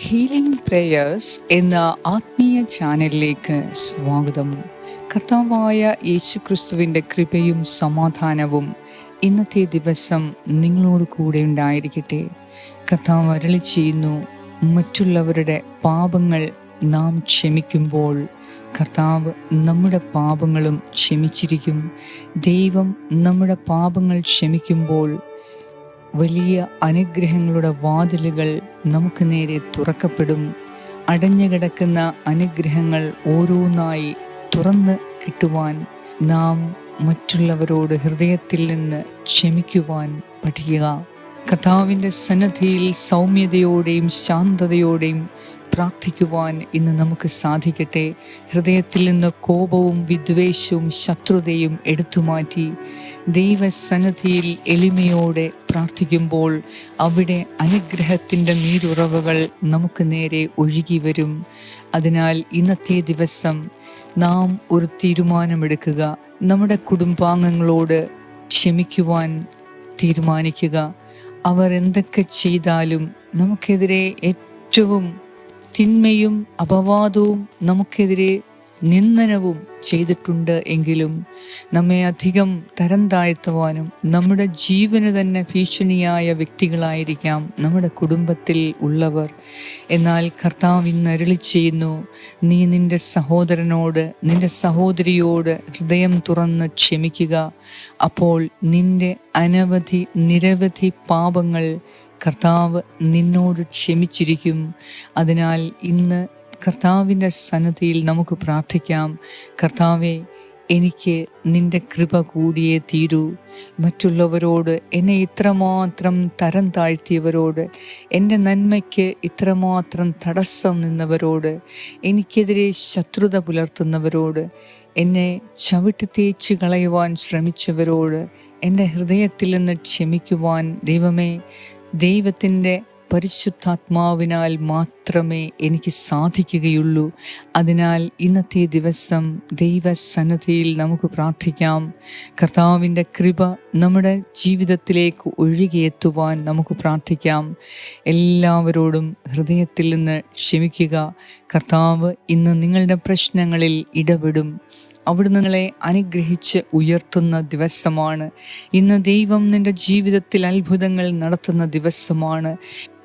Healing prayers എന്ന ആത്മീയ ചാനലിലേക്ക് സ്വാഗതം. കർത്താവായ യേശുക്രിസ്തുവിന്റെ കൃപയും സമാധാനവും ഇന്നത്തെ ദിവസം നിങ്ങളോട് കൂടെ ഉണ്ടായിരിക്കട്ടെ. കർത്താവ് അരളി ചെയ്യുന്നു മറ്റുള്ളവരുടെ പാപങ്ങൾ നാം ക്ഷമിക്കുമ്പോൾ കർത്താവ് നമ്മുടെ പാപങ്ങളും ക്ഷമിച്ചിരിക്കും. ദൈവം നമ്മുടെ പാപങ്ങൾ ക്ഷമിക്കുമ്പോൾ വലിയ അനുഗ്രഹങ്ങളുടെ വാതിലുകൾ നമുക്ക് നേരെ തുറക്കപ്പെടും. അടഞ്ഞു കിടക്കുന്ന അനുഗ്രഹങ്ങൾ ഓരോന്നായി തുറന്ന് കിട്ടുവാൻ നാം മറ്റുള്ളവരോട് ഹൃദയത്തിൽ നിന്ന് ക്ഷമിക്കുവാൻ പഠിക്കുക. കർത്താവിന്റെ സന്നദ്ധിയിൽ സൗമ്യതയോടെയും ശാന്തതയോടെയും പ്രാർത്ഥിക്കുവാൻ ഇന്ന് നമുക്ക് സാധിക്കട്ടെ. ഹൃദയത്തിൽ നിന്ന് കോപവും വിദ്വേഷവും ശത്രുതയും എടുത്തുമാറ്റി ദൈവസന്നദ്ധിയിൽ എളിമയോടെ പ്രാർത്ഥിക്കുമ്പോൾ അവിടെ അനുഗ്രഹത്തിന്റെ നീരുറവകൾ നമുക്ക് നേരെ ഒഴുകി വരും. അതിനാൽ ഇന്നത്തെ ദിവസം നാം ഒരു തീരുമാനമെടുക്കുക. നമ്മുടെ കുടുംബാംഗങ്ങളോട് ക്ഷമിക്കുവാൻ തീരുമാനിക്കുക. അവർ എന്തൊക്കെ ചെയ്താലും നമുക്കെതിരെ ഏറ്റവും തിന്മയും അപവാദവും നമുക്കെതിരെ നിന്ദനവും ചെയ്തിട്ടുണ്ട് എങ്കിലും നമ്മെ അധികം തരം താഴ്ത്തുവാനും നമ്മുടെ ജീവന് തന്നെ ഭീഷണിയായ വ്യക്തികളായിരിക്കാം നമ്മുടെ കുടുംബത്തിൽ ഉള്ളവർ. എന്നാൽ കർത്താവ് ഇന്ന് അരുളി ചെയ്യുന്നു നീ നിന്റെ സഹോദരനോട് നിന്റെ സഹോദരിയോട് ഹൃദയം തുറന്ന് ക്ഷമിക്കുക. അപ്പോൾ നിന്റെ അനവധി നിരവധി പാപങ്ങൾ കർത്താവ് നിന്നോട് ക്ഷമിച്ചിരിക്കും. അതിനാൽ ഇന്ന് കർത്താവിന്റെ സന്നദ്ധിയിൽ നമുക്ക് പ്രാർത്ഥിക്കാം. കർത്താവെ എനിക്ക് നിന്റെ കൃപ കൂടിയേ തീരൂ. മറ്റുള്ളവരോട് എന്നെ ഇത്രമാത്രം തരം താഴ്ത്തിയവരോട് എന്റെ നന്മയ്ക്ക് ഇത്രമാത്രം തടസ്സം നിന്നവരോട് എനിക്കെതിരെ ശത്രുത പുലർത്തുന്നവരോട് എന്നെ ചവിട്ടി തേച്ച് കളയുവാൻ ശ്രമിച്ചവരോട് എന്റെ ഹൃദയത്തിൽ നിന്ന് ക്ഷമിക്കുവാൻ ദൈവമേ ദൈവത്തിന്റെ പരിശുദ്ധാത്മാവിനാൽ മാത്രമേ എനിക്ക് സാധിക്കുകയുള്ളൂ. അതിനാൽ ഇന്നത്തെ ദിവസം ദൈവസന്നദ്ധിയിൽ നമുക്ക് പ്രാർത്ഥിക്കാം. കർത്താവിന്റെ കൃപ നമ്മുടെ ജീവിതത്തിലേക്ക് ഒഴുകിയെത്തുവാൻ നമുക്ക് പ്രാർത്ഥിക്കാം. എല്ലാവരോടും ഹൃദയത്തിൽ നിന്ന് ക്ഷമിക്കുക. കർത്താവ് ഇന്ന് നിങ്ങളുടെ പ്രശ്നങ്ങളിൽ ഇടപെടും. അവിടെ നിങ്ങളെ അനുഗ്രഹിച്ച് ഉയർത്തുന്ന ദിവസമാണ്. ഇന്ന് ദൈവം നിന്റെ ജീവിതത്തിൽ അത്ഭുതങ്ങൾ നടത്തുന്ന ദിവസമാണ്.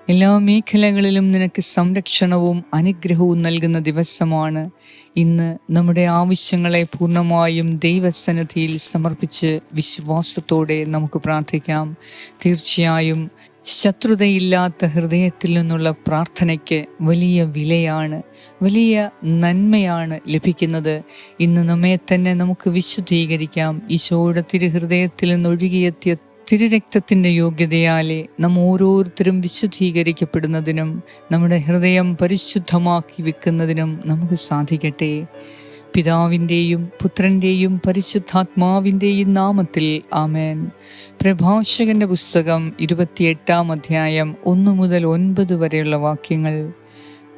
എല്ലാ മേഖലകളിലും നിനക്ക് സംരക്ഷണവും അനുഗ്രഹവും നൽകുന്ന ദിവസമാണ്. ഇന്ന് നമ്മുടെ ആവശ്യങ്ങളെ പൂർണമായും ദൈവസന്നിധിയിൽ സമർപ്പിച്ച് വിശ്വാസത്തോടെ നമുക്ക് പ്രാർത്ഥിക്കാം. തീർച്ചയായും ശത്രുതയില്ലാത്ത ഹൃദയത്തിൽ നിന്നുള്ള പ്രാർത്ഥനയ്ക്ക് വലിയ വിലയാണ് വലിയ നന്മയാണ് ലഭിക്കുന്നത്. ഇന്ന് നമ്മെ തന്നെ നമുക്ക് വിശുദ്ധീകരിക്കാം. ഈശോയുടെ തിരുഹൃദയത്തിൽ നിന്ന് ഒഴുകിയെത്തിയ തിരുരക്തത്തിന്റെ യോഗ്യതയാലെ നാം ഓരോരുത്തരും വിശുദ്ധീകരിക്കപ്പെടുന്നതിനും നമ്മുടെ ഹൃദയം പരിശുദ്ധമാക്കി വെക്കുന്നതിനും നമുക്ക് സാധിക്കട്ടെ. പിതാവിന്റെയും പുത്രന്റെയും പരിശുദ്ധാത്മാവിന്റെയും നാമത്തിൽ ആമേൻ. പ്രഭാഷകന്റെ പുസ്തകം ഇരുപത്തിയെട്ടാം അധ്യായം ഒന്ന് മുതൽ ഒൻപത് വരെയുള്ള വാക്യങ്ങൾ.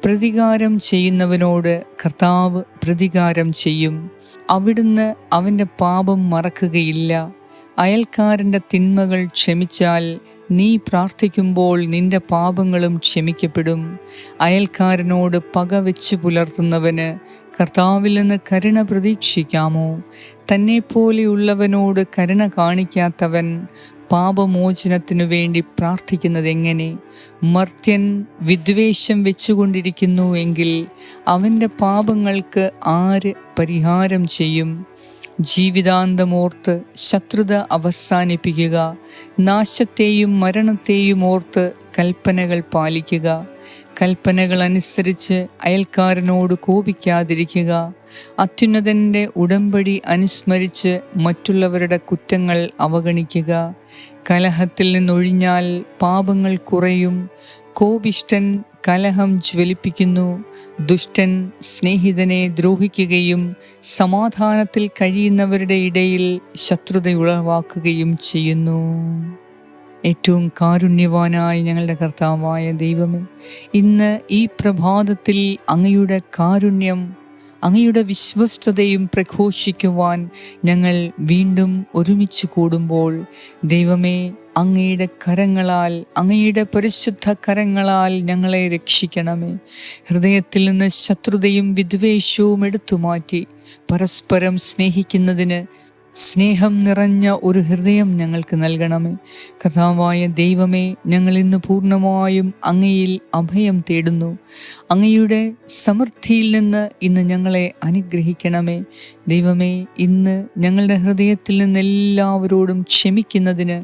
പ്രതികാരം ചെയ്യുന്നവനോട് കർത്താവ് പ്രതികാരം ചെയ്യും. അവിടുന്ന് അവന്റെ പാപം മറക്കുകയില്ല. അയൽക്കാരന്റെ തിന്മകൾ ക്ഷമിച്ചാൽ നീ പ്രാർത്ഥിക്കുമ്പോൾ നിന്റെ പാപങ്ങളും ക്ഷമിക്കപ്പെടും. അയൽക്കാരനോട് പക വെച്ച് പുലർത്തുന്നവന് കർത്താവിൽ നിന്ന് കരുണ പ്രതീക്ഷിക്കാമോ? തന്നെ പോലെയുള്ളവനോട് കരുണ കാണിക്കാത്തവൻ പാപമോചനത്തിനു വേണ്ടി പ്രാർത്ഥിക്കുന്നത് എങ്ങനെ മർത്യൻ വിദ്വേഷം വെച്ചുകൊണ്ടിരിക്കുന്നു എങ്കിൽ അവന്റെ പാപങ്ങൾക്ക് ആര് പരിഹാരം ചെയ്യും? ജീവിതാന്തമോർത്ത് ശത്രുത അവസാനിപ്പിക്കുക നാശത്തെയും മരണത്തെയും ഓർത്ത് കൽപ്പനകൾ പാലിക്കുക കൽപ്പനകൾ അനുസരിച്ച് അയൽക്കാരനോട് കോപിക്കാതിരിക്കുക അത്യുന്നതന്റെ ഉടമ്പടി അനുസ്മരിച്ച് മറ്റുള്ളവരുടെ കുറ്റങ്ങൾ അവഗണിക്കുക കലഹത്തിൽ നിന്നൊഴിഞ്ഞാൽ പാപങ്ങൾ കുറയും കോപിഷ്ടൻ കലഹം ജ്വലിപ്പിക്കുന്നു. ദുഷ്ടൻ സ്നേഹിതനെ ദ്രോഹിക്കുകയും സമാധാനത്തിൽ കഴിയുന്നവരുടെ ഇടയിൽ ശത്രുത ഉളവാക്കുകയും ചെയ്യുന്നു. ഏറ്റവും കാരുണ്യവാനായ ഞങ്ങളുടെ കർത്താവായ ദൈവമേ ഇന്ന് ഈ പ്രഭാതത്തിൽ അങ്ങയുടെ കാരുണ്യം അങ്ങയുടെ വിശ്വസ്തതയും പ്രഘോഷിക്കുവാൻ ഞങ്ങൾ വീണ്ടും ഒരുമിച്ച് കൂടുമ്പോൾ ദൈവമേ അങ്ങയുടെ കരങ്ങളാൽ അങ്ങയുടെ പരിശുദ്ധ കരങ്ങളാൽ ഞങ്ങളെ രക്ഷിക്കണമേ. ഹൃദയത്തിൽ നിന്ന് ശത്രുതയും വിദ്വേഷവും എടുത്തു മാറ്റി പരസ്പരം സ്നേഹിക്കുന്നതിന് സ്നേഹം നിറഞ്ഞ ഒരു ഹൃദയം ഞങ്ങൾക്ക് നൽകണമേ. കഥാവായ ദൈവമേ ഞങ്ങൾ ഇന്ന് പൂർണമായും അങ്ങയിൽ അഭയം തേടുന്നു. അങ്ങയുടെ സമൃദ്ധിയിൽ നിന്ന് ഇന്ന് ഞങ്ങളെ അനുഗ്രഹിക്കണമേ. ദൈവമേ ഇന്ന് ഞങ്ങളുടെ ഹൃദയത്തിൽ നിന്ന് എല്ലാവരോടും ക്ഷമിക്കുന്നതിന്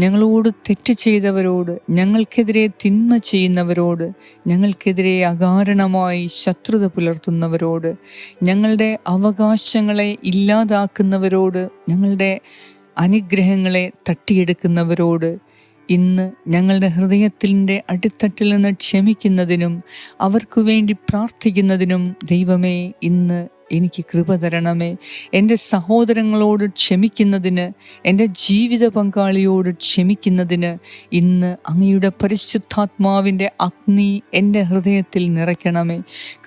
ഞങ്ങളോട് തെറ്റ് ചെയ്തവരോട് ഞങ്ങൾക്കെതിരെ തിന്മ ചെയ്യുന്നവരോട് ഞങ്ങൾക്കെതിരെ അകാരണമായി ശത്രുത പുലർത്തുന്നവരോട് ഞങ്ങളുടെ അവകാശങ്ങളെ ഇല്ലാതാക്കുന്നവരോട് ഞങ്ങളുടെ അനുഗ്രഹങ്ങളെ തട്ടിയെടുക്കുന്നവരോട് ഇന്ന് ഞങ്ങളുടെ ഹൃദയത്തിന്റെ അടിത്തട്ടിൽ നിന്ന് ക്ഷമിക്കുന്നതിനും അവർക്കു വേണ്ടി പ്രാർത്ഥിക്കുന്നതിനും ദൈവമേ ഇന്ന് എനിക്ക് കൃപ തരണമേ. എന്റെ സഹോദരങ്ങളോട് ക്ഷമിക്കുന്നതിന് എന്റെ ജീവിത പങ്കാളിയോട് ക്ഷമിക്കുന്നതിന് ഇന്ന് അങ്ങയുടെ പരിശുദ്ധാത്മാവിന്റെ അഗ്നി എന്റെ ഹൃദയത്തിൽ നിറയ്ക്കണമേ.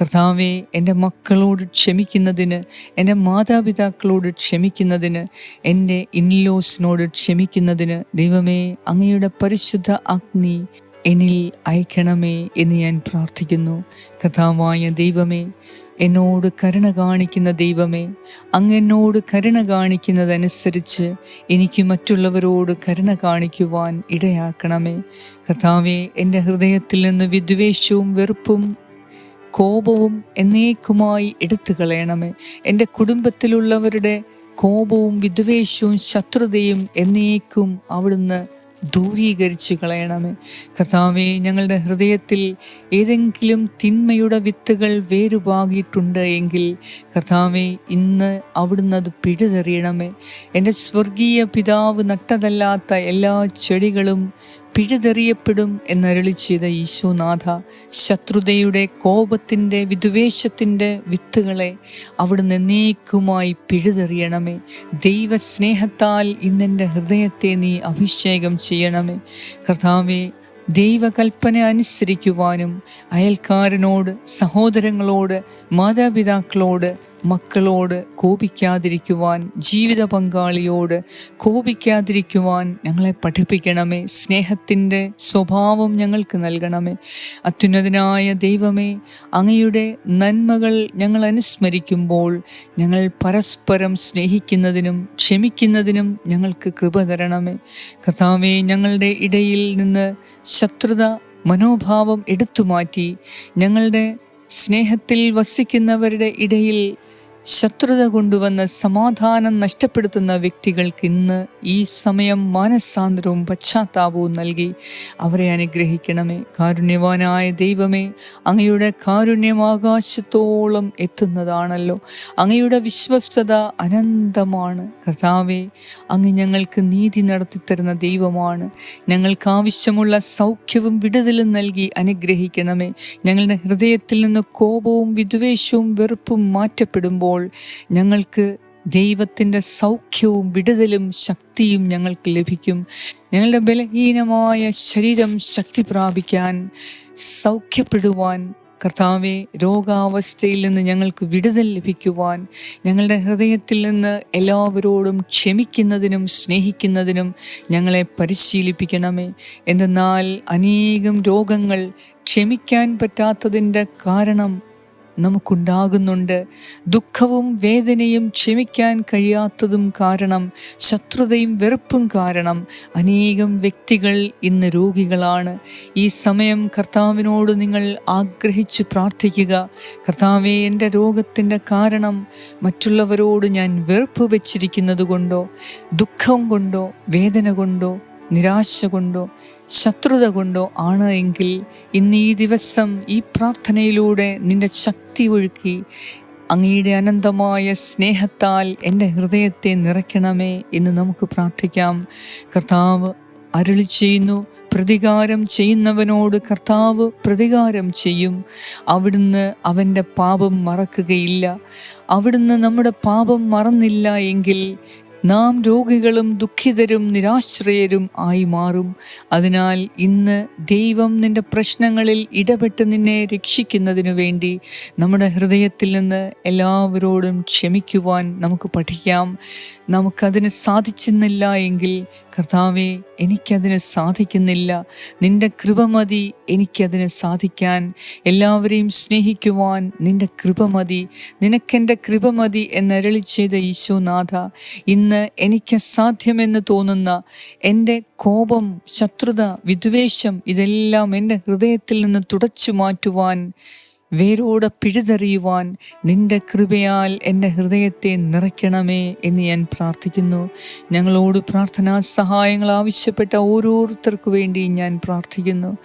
കർത്താവെ എന്റെ മക്കളോട് ക്ഷമിക്കുന്നതിന് എന്റെ മാതാപിതാക്കളോട് ക്ഷമിക്കുന്നതിന് എന്റെ ഇൻലോസിനോട് ക്ഷമിക്കുന്നതിന് ദൈവമേ അങ്ങയുടെ പരിശുദ്ധ അഗ്നി എന്നിൽ അയക്കണമേ എന്ന് ഞാൻ പ്രാർത്ഥിക്കുന്നു. കഥാവായ ദൈവമേ എന്നോട് കരുണ കാണിക്കുന്ന ദൈവമേ അങ്ങ് എന്നോട് കരുണ കാണിക്കുന്നതനുസരിച്ച് എനിക്ക് മറ്റുള്ളവരോട് കരുണ കാണിക്കുവാൻ ഇടയാക്കണമേ. കഥാവെ എന്റെ ഹൃദയത്തിൽ നിന്ന് വിദ്വേഷവും വെറുപ്പും കോപവും എന്നേക്കുമായി എടുത്തു കളയണമേ എന്റെ കുടുംബത്തിലുള്ളവരുടെ കോപവും വിദ്വേഷവും ശത്രുതയും എന്നേക്കും അവിടുന്ന് ദൂരീകരിച്ച് കളയണമേ. കർത്താവെ ഞങ്ങളുടെ ഹൃദയത്തിൽ ഏതെങ്കിലും തിന്മയുടെ വിത്തുകൾ വേരുപാകിയിട്ടുണ്ട് എങ്കിൽ കർത്താവെ ഇന്ന് അവിടുന്ന് അത് പിഴുതെറിയണമേ. എന്റെ സ്വർഗീയ പിതാവ് നട്ടതല്ലാത്ത എല്ലാ ചെടികളും പിഴുതെറിയപ്പെടും എന്നരളി ചെയ്ത ഈശോനാഥ ശത്രുതയുടെ കോപത്തിന്റെ വിദ്വേഷത്തിന്റെ വിത്തുകളെ അവിടുന്ന് എന്നേക്കുമായി പിഴുതെറിയണമേ. ദൈവസ്നേഹത്താൽ ഇന്നെന്റെ ഹൃദയത്തെ നീ അഭിഷേകം ചെയ്യണമേ. കർത്താവെ ദൈവകൽപ്പന അനുസരിക്കുവാനും അയൽക്കാരനോട് സഹോദരങ്ങളോട് മാതാപിതാക്കളോട് മക്കളോട് കോപിക്കാതിരിക്കുവാൻ ജീവിത പങ്കാളിയോട് കോപിക്കാതിരിക്കുവാൻ ഞങ്ങളെ പഠിപ്പിക്കണമേ. സ്നേഹത്തിന്റെ സ്വഭാവം ഞങ്ങൾക്ക് നൽകണമേ. അത്യുന്നതനായ ദൈവമേ അങ്ങയുടെ നന്മകൾ ഞങ്ങൾ അനുസ്മരിക്കുമ്പോൾ ഞങ്ങൾ പരസ്പരം സ്നേഹിക്കുന്നതിനും ക്ഷമിക്കുന്നതിനും ഞങ്ങൾക്ക് കൃപ തരണമേ. കഥാവേ ഞങ്ങളുടെ ഇടയിൽ നിന്ന് ശത്രുത മനോഭാവം എടുത്തു മാറ്റി ഞങ്ങളുടെ സ്നേഹത്തിൽ വസിക്കുന്നവരുടെ ഇടയിൽ ശത്രുത കൊണ്ടുവന്ന് സമാധാനം നഷ്ടപ്പെടുത്തുന്ന വ്യക്തികൾക്ക് ഇന്ന് ഈ സമയം മാനസാന്തരവും പശ്ചാത്താപവും നൽകി. അവരെ അനുഗ്രഹിക്കണമേ. കാരുണ്യവാനായ ദൈവമേ അങ്ങയുടെ കാരുണ്യം ആകാശത്തോളം എത്തുന്നതാണല്ലോ. അങ്ങയുടെ വിശ്വസ്തത അനന്തമാണ്. കർത്താവെ അങ്ങ് ഞങ്ങൾക്ക് നീതി നടത്തിത്തരുന്ന ദൈവമാണ്. ഞങ്ങൾക്ക് ആവശ്യമുള്ള സൗഖ്യവും വിടുതലും നൽകി അനുഗ്രഹിക്കണമേ. ഞങ്ങളുടെ ഹൃദയത്തിൽ നിന്ന് കോപവും വിദ്വേഷവും വെറുപ്പും മാറ്റപ്പെടുമ്പോൾ ഞങ്ങൾക്ക് ദൈവത്തിന്റെ സൗഖ്യവും വിടുതലും ശക്തിയും ഞങ്ങൾക്ക് ലഭിക്കും. ഞങ്ങളുടെ ബലഹീനമായ ശരീരം ശക്തി പ്രാപിക്കാൻ സൗഖ്യപ്പെടുവാൻ കർത്താവെ രോഗാവസ്ഥയിൽ നിന്ന് ഞങ്ങൾക്ക് വിടുതൽ ലഭിക്കുവാൻ ഞങ്ങളുടെ ഹൃദയത്തിൽ നിന്ന് എല്ലാവരോടും ക്ഷമിക്കുന്നതിനും സ്നേഹിക്കുന്നതിനും ഞങ്ങളെ പരിശീലിപ്പിക്കണമേ. എന്നാൽ അനേകം രോഗങ്ങൾ ക്ഷമിക്കാൻ പറ്റാത്തതിന്റെ കാരണം നമുക്കുണ്ടാകുന്നുണ്ട്. ദുഃഖവും വേദനയും ക്ഷമിക്കാൻ കഴിയാത്തതും കാരണം ശത്രുതയും വെറുപ്പും കാരണം അനേകം വ്യക്തികൾ ഇന്ന് രോഗികളാണ്. ഈ സമയം കർത്താവിനോട് നിങ്ങൾ ആഗ്രഹിച്ച് പ്രാർത്ഥിക്കുക. കർത്താവെ എന്റെ രോഗത്തിന്റെ കാരണം മറ്റുള്ളവരോട് ഞാൻ വെറുപ്പ് വെച്ചിരിക്കുന്നത് കൊണ്ടോ ദുഃഖം കൊണ്ടോ വേദന കൊണ്ടോ നിരാശ കൊണ്ടോ ശത്രുത കൊണ്ടോ ആണ് എങ്കിൽ ഇന്ന് ഈ ദിവസം ഈ പ്രാർത്ഥനയിലൂടെ നിന്റെ ശക്തി ഒഴുക്കി അങ്ങയുടെ അനന്തമായ സ്നേഹത്താൽ എന്റെ ഹൃദയത്തെ നിറയ്ക്കണമേ എന്ന് നമുക്ക് പ്രാർത്ഥിക്കാം. കർത്താവ് അരുളി ചെയ്യുന്നു പ്രതികാരം ചെയ്യുന്നവനോട് കർത്താവ് പ്രതികാരം ചെയ്യും. അവിടുന്ന് അവന്റെ പാപം മറക്കുകയില്ല. അവിടുന്ന് നമ്മുടെ പാപം മറന്നില്ല എങ്കിൽ നാം രോഗികളും ദുഃഖിതരും നിരാശ്രയരും ആയി മാറും. അതിനാൽ ഇന്ന് ദൈവം നിന്റെ പ്രശ്നങ്ങളിൽ ഇടപെട്ട് നിന്നെ രക്ഷിക്കുന്നതിനു വേണ്ടി നമ്മുടെ ഹൃദയത്തിൽ നിന്ന് എല്ലാവരോടും ക്ഷമിക്കുവാൻ നമുക്ക് പഠിക്കാം. നമുക്കതിന് സാധിച്ചെന്നില്ല എങ്കിൽ കർത്താവെ എനിക്കതിന് സാധിക്കുന്നില്ല. നിന്റെ കൃപ മതി എനിക്കതിന് സാധിക്കാൻ. എല്ലാവരെയും സ്നേഹിക്കുവാൻ നിന്റെ കൃപ മതി. നിനക്കെന്റെ കൃപ മതി എന്നരളി ചെയ്ത ഈശോനാഥ ഇന്ന് എനിക്ക് സാധ്യമെന്ന് തോന്നുന്ന എന്റെ കോപം ശത്രുത വിദ്വേഷം ഇതെല്ലാം എന്റെ ഹൃദയത്തിൽ നിന്ന് തുടച്ചു മാറ്റുവാൻ വേരോടെ പിഴുതെറിയുവാൻ നിന്റെ കൃപയാൽ എന്റെ ഹൃദയത്തെ നിറയ്ക്കണമേ എന്ന് ഞാൻ പ്രാർത്ഥിക്കുന്നു. ഞങ്ങളോട് പ്രാർത്ഥനാ സഹായങ്ങൾ ആവശ്യപ്പെട്ട ഓരോരുത്തർക്കു വേണ്ടി ഞാൻ പ്രാർത്ഥിക്കുന്നു.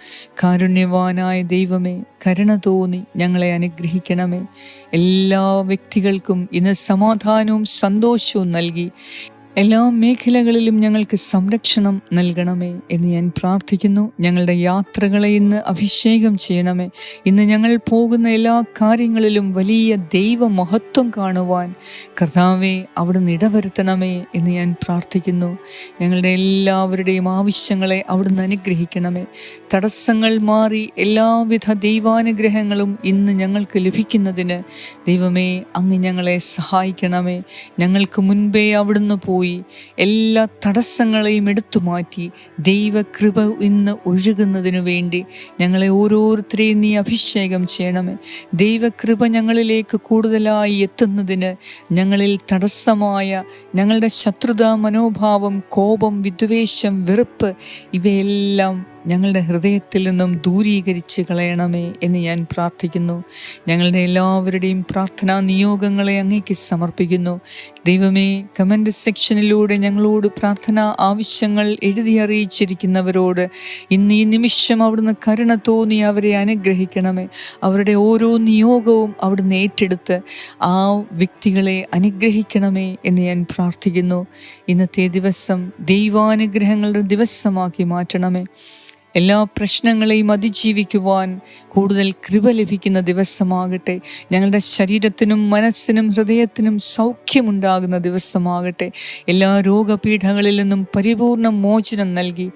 കാരുണ്യവാനായ ദൈവമേ കരുണ തോന്നി ഞങ്ങളെ അനുഗ്രഹിക്കണമേ. എല്ലാ വ്യക്തികൾക്കും ഇന്ന് സമാധാനവും സന്തോഷവും നൽകി. എല്ലാ മേഖലകളിലും ഞങ്ങൾക്ക് സംരക്ഷണം നൽകണമേ എന്ന് ഞാൻ പ്രാർത്ഥിക്കുന്നു. ഞങ്ങളുടെ യാത്രകളെ ഇന്ന് അഭിഷേകം ചെയ്യണമേ. ഇന്ന് ഞങ്ങൾ പോകുന്ന എല്ലാ കാര്യങ്ങളിലും വലിയ ദൈവ മഹത്വം കാണുവാൻ കർത്താവെ അവിടുന്ന് ഇടവരുത്തണമേ എന്ന് ഞാൻ പ്രാർത്ഥിക്കുന്നു. ഞങ്ങളുടെ എല്ലാവരുടെയും ആവശ്യങ്ങളെ അവിടുന്ന് അനുഗ്രഹിക്കണമേ. തടസ്സങ്ങൾ മാറി എല്ലാവിധ ദൈവാനുഗ്രഹങ്ങളും ഇന്ന് ഞങ്ങൾക്ക് ലഭിക്കുന്നതിന് ദൈവമേ അങ്ങ് ഞങ്ങളെ സഹായിക്കണമേ. ഞങ്ങൾക്ക് മുൻപേ അവിടുന്ന് പോയി എല്ലാ തടസ്സങ്ങളെയും എടുത്തു മാറ്റി ദൈവകൃപ ഇന്ന് ഒഴുകുന്നതിനു വേണ്ടി ഞങ്ങളെ ഓരോരുത്തരെയും നീ അഭിഷേകം ചെയ്യണമേ. ദൈവകൃപ ഞങ്ങളിലേക്ക് കൂടുതലായി എത്തുന്നതിന് ഞങ്ങളിൽ തടസ്സമായ ഞങ്ങളുടെ ശത്രുതാ മനോഭാവം കോപം വിദ്വേഷം വെറുപ്പ് ഇവയെല്ലാം ഞങ്ങളുടെ ഹൃദയത്തിൽ നിന്നും ദൂരീകരിച്ച് കളയണമേ എന്ന് ഞാൻ പ്രാർത്ഥിക്കുന്നു. ഞങ്ങളുടെ എല്ലാവരുടെയും പ്രാർത്ഥനാ നിയോഗങ്ങളെ അങ്ങേക്ക് സമർപ്പിക്കുന്നു. ദൈവമേ കമന്റ് സെക്ഷനിലൂടെ ഞങ്ങളോട് പ്രാർത്ഥനാ ആവശ്യങ്ങൾ എഴുതി അറിയിച്ചിരിക്കുന്നവരോട് ഇന്ന് ഈ നിമിഷം അവിടുന്ന് കരുണ തോന്നി അവരെ അനുഗ്രഹിക്കണമേ. അവരുടെ ഓരോ നിയോഗവും അവിടുന്ന് ഏറ്റെടുത്ത് ആ വ്യക്തികളെ അനുഗ്രഹിക്കണമേ എന്ന് ഞാൻ പ്രാർത്ഥിക്കുന്നു. ഇന്നത്തെ ദിവസം ദൈവാനുഗ്രഹങ്ങളുടെ ദിവസമാക്കി മാറ്റണമേ. എല്ലാ പ്രശ്നങ്ങളെയും അതിജീവിക്കുവാൻ കൂടുതൽ കൃപ ലഭിക്കുന്ന ദിവസമാകട്ടെ. ഞങ്ങളുടെ ശരീരത്തിനും മനസ്സിനും ഹൃദയത്തിനും സൗഖ്യമുണ്ടാകുന്ന ദിവസമാകട്ടെ. എല്ലാ രോഗപീഠങ്ങളിൽ നിന്നും പരിപൂർണ മോചനം നൽകി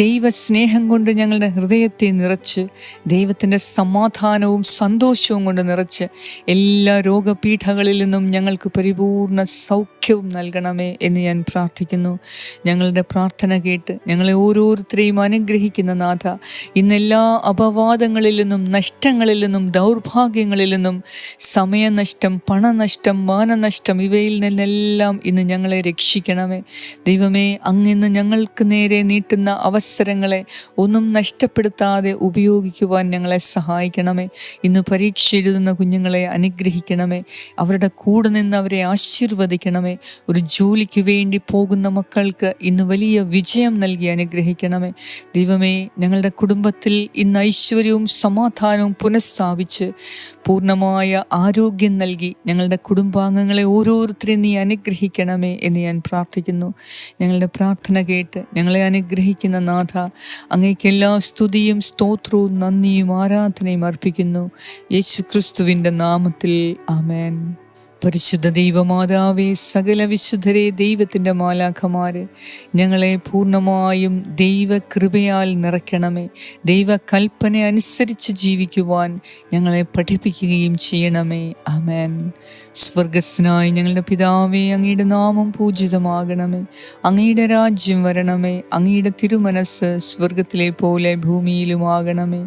ദൈവസ്നേഹം കൊണ്ട് ഞങ്ങളുടെ ഹൃദയത്തെ നിറച്ച് ദൈവത്തിന്റെ സമാധാനവും സന്തോഷവും കൊണ്ട് നിറച്ച് എല്ലാ രോഗപീഠകളിൽ നിന്നും ഞങ്ങൾക്ക് പരിപൂർണ സൗഖ്യവും നൽകണമേ എന്ന് ഞാൻ പ്രാർത്ഥിക്കുന്നു. ഞങ്ങളുടെ പ്രാർത്ഥന കേട്ട് ഞങ്ങളെ ഓരോരുത്തരെയും അനുഗ്രഹിക്കുന്ന നാഥ ഇന്നെല്ലാ അപവാദങ്ങളിൽ നിന്നും നഷ്ടങ്ങളിൽ നിന്നും ദൗർഭാഗ്യങ്ങളിൽ നിന്നും സമയനഷ്ടം പണനഷ്ടം മാനനഷ്ടം ഇവയിൽ നിന്നെല്ലാം ഇന്ന് ഞങ്ങളെ രക്ഷിക്കണമേ. ദൈവമേ അങ്ങിന്ന് ഞങ്ങൾക്ക് നേരെ നീട്ടുന്ന അവസരങ്ങളെ ഒന്നും നഷ്ടപ്പെടുത്താതെ ഉപയോഗിക്കുവാൻ ഞങ്ങളെ സഹായിക്കണമേ. ഇന്ന് പരീക്ഷ എഴുതുന്ന കുഞ്ഞുങ്ങളെ അനുഗ്രഹിക്കണമേ. അവരുടെ കൂടെ നിന്ന് അവരെ ആശീർവദിക്കണമേ. ഒരു ജോലിക്ക് വേണ്ടി പോകുന്ന മക്കൾക്ക് ഇന്ന് വലിയ വിജയം നൽകി അനുഗ്രഹിക്കണമേ. ദൈവമേ ഞങ്ങളുടെ കുടുംബത്തിൽ ഇന്ന് ഐശ്വര്യവും സമാധാനവും പുനഃസ്ഥാപിച്ച് പൂർണമായ ആരോഗ്യം നൽകി ഞങ്ങളുടെ കുടുംബാംഗങ്ങളെ ഓരോരുത്തരെയും നീ അനുഗ്രഹിക്കണമേ എന്ന് ഞാൻ പ്രാർത്ഥിക്കുന്നു. ഞങ്ങളുടെ പ്രാർത്ഥന കേട്ട് ഞങ്ങളെ അനുഗ്രഹിക്കുന്ന നാഥ അങ്ങേക്ക് എല്ലാ സ്തുതിയും സ്തോത്രവും നന്ദിയും ആരാധനയും അർപ്പിക്കുന്നു. യേശു ക്രിസ്തുവിന്റെ നാമത്തിൽ ആമേൻ. പരിശുദ്ധ ദൈവമാതാവേ സകല വിശുദ്ധരെ ദൈവത്തിന്റെ മാലാഖമാരെ ഞങ്ങളെ പൂർണമായും ദൈവകൃപയാൽ നിറയ്ക്കണമേ. ദൈവകൽപ്പന അനുസരിച്ച് ജീവിക്കുവാൻ ഞങ്ങളെ പഠിപ്പിക്കുകയും ചെയ്യണമേ. അമേൻ സ്വർഗസ്നായി ഞങ്ങളുടെ പിതാവേ അങ്ങയുടെ നാമം പൂജിതമാകണമേ. അങ്ങയുടെ രാജ്യം വരണമേ. അങ്ങയുടെ തിരുമനസ് സ്വർഗത്തിലെ പോലെ ഭൂമിയിലുമാകണമേ.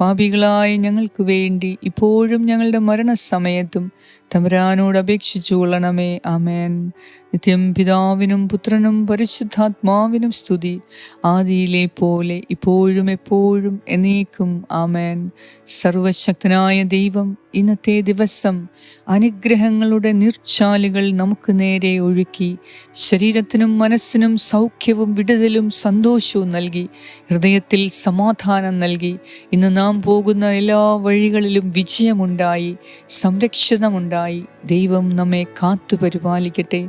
പാപികളായ ഞങ്ങൾക്ക് വേണ്ടി ഇപ്പോഴും ഞങ്ങളുടെ മരണസമയത്തും തമ്പുരാനോട് അപേക്ഷിച്ചു കൊള്ളണമേ ആമേൻ. നിത്യം പിതാവിനും പുത്രനും പരിശുദ്ധാത്മാവിനും സ്തുതി. ആദിയിലെ പോലെ ഇപ്പോഴും എപ്പോഴും എന്നേക്കും ആമേൻ. സർവശക്തനായ ദൈവം ഇന്നത്തെ ദിവസം അനുഗ്രഹങ്ങളുടെ നീർച്ചാലുകൾ നമുക്ക് നേരെ ഒഴുക്കി ശരീരത്തിനും മനസ്സിനും സൗഖ്യവും വിടുതലും സന്തോഷവും നൽകി ഹൃദയത്തിൽ സമാധാനം നൽകി ഇന്ന് നാം പോകുന്ന എല്ലാ വഴികളിലും വിജയമുണ്ടായി സംരക്ഷണമുണ്ടായി. ദൈവം നമ്മെ കാത്തു പരിപാലിക്കട്ടെ